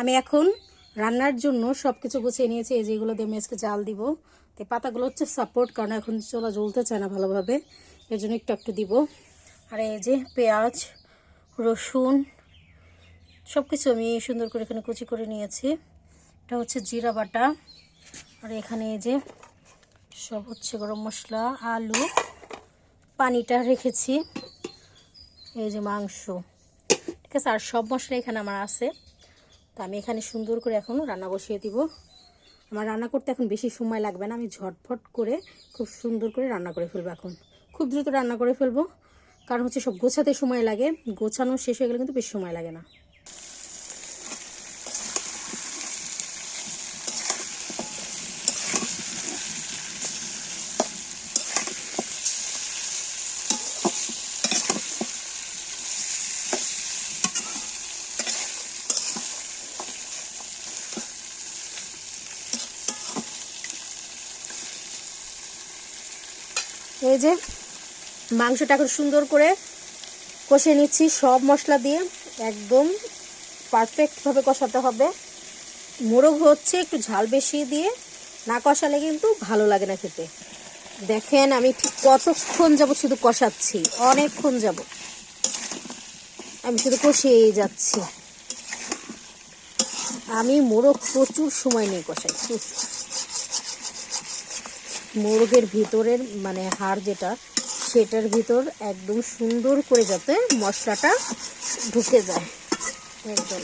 আমি এখন রান্নার জন্য সব কিছু গুছিয়ে নিয়েছি। এই যেগুলো দিয়ে আজকে জাল দিব। তো পাতাগুলো হচ্ছে সাপোর্ট কারণ এখন চোলা জ্বলতে চায় না ভালোভাবে। এর জন্য একটু একটু দিব। আর এই যে পেঁয়াজ, রসুন সব কিছু আমি সুন্দর করে এখানে কুচি করে নিয়েছি। এটা হচ্ছে জিরা বাটা। আর এখানে এই যে সব হচ্ছে গরম মশলা, আলু, পানিটা রেখেছি। এই যে মাংস। ঠিক আছে, আর সব মশলা এখানে আমার আছে। তো আমি এখানে সুন্দর করে এখন রান্না বসিয়ে দিব। আমার রান্না করতে এখন বেশি সময় লাগবে না, আমি ঝটফট করে খুব সুন্দর করে রান্না করে ফেলব এখন। খুব দ্রুত রান্না করে ফেলব, কারণ হচ্ছে সব গোছাতে সময় লাগে, গোছানো শেষ হয়ে গেলে কিন্তু বেশি সময় লাগে না। এই যে মাংসটা এখন সুন্দর করে কষিয়ে নিচ্ছি, সব মশলা দিয়ে একদম পারফেক্টভাবে কষাতে হবে। মোরগ হচ্ছে একটু ঝাল বেশি দিয়ে না কষালে কিন্তু ভালো লাগে না খেতে। দেখেন আমি ঠিক কতক্ষণ যাব শুধু কষাচ্ছি, অনেকক্ষণ যাব আমি শুধু কষিয়েই যাচ্ছি। আমি মোরগ প্রচুর সময় নিয়ে কষাই। মোরগের ভিতরের মানে হাড় যেটা, সেটার ভিতর একদম সুন্দর করে যাতে মশলাটা ঢুকে যায়। একদম।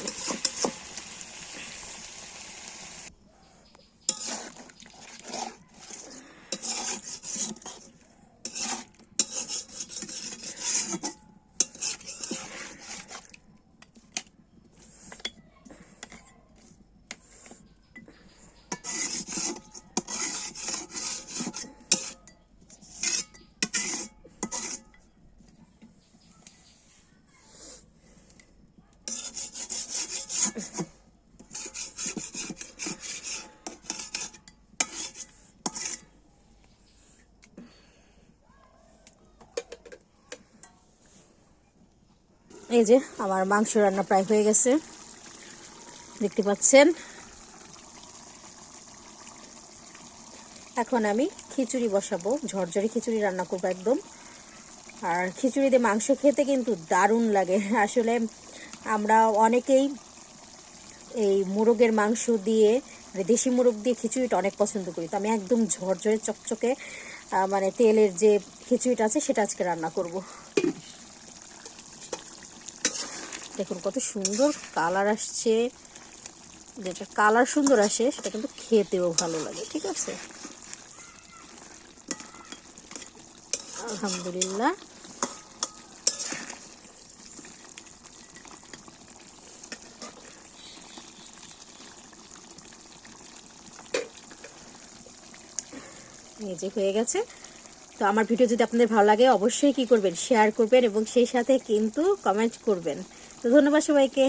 এই যে আমার মাংস রান্না প্রায় হয়ে গেছে। দেখতে পাচ্ছেন? এখন আমি খিচুড়ি বসাবো, ঝরঝরে খিচুড়ি রান্না করব একদম। আর খিচুড়ি দিয়ে মাংস খেতে কিন্তু দারুণ লাগে। আসলে আমরা অনেকেই এই মোরগের মাংস দিয়ে মানে দেশি মুরগ দিয়ে খিচুড়িটা অনেক পছন্দ করি। তো আমি একদম ঝরঝরে চকচকে মানে তেলের যে খিচুড়িটা আছে সেটা আজকে রান্না করব। দেখুন কত সুন্দর কালার আসছে। যেটা কালার সুন্দর আসে, সেটা কিন্তু খেতেও ভালো লাগে, ঠিক আছে? আলহামদুলিল্লাহ। যে হয়ে গেছে। তো আমার ভিডিও যদি আপনাদের ভালো লাগে, অবশ্যই কি করবেন? শেয়ার করবেন এবং সেই সাথে কিন্তু কমেন্ট করবেন। তো ধন্যবাদ সবাইকে।